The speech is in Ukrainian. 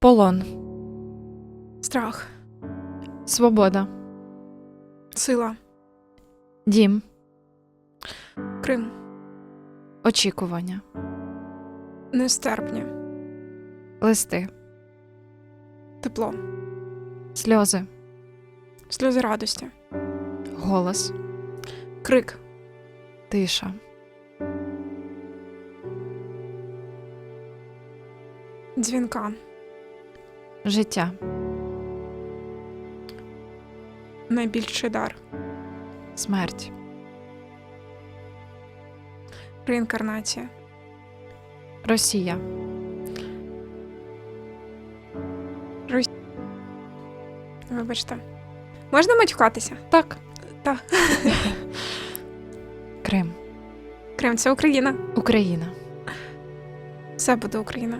Полон. Страх. Свобода. Сила. Дім. Крим. Очікування. Нестерпні. Листи. Тепло. Сльози. Сльози радості. Голос. Крик. Тиша. Дзвінка. Життя. Найбільший дар. Смерть. Реінкарнація. Росія. Вибачте. Можна матюкатися? Так. Так. Крим. Крим це Україна. Україна. Все буде Україна.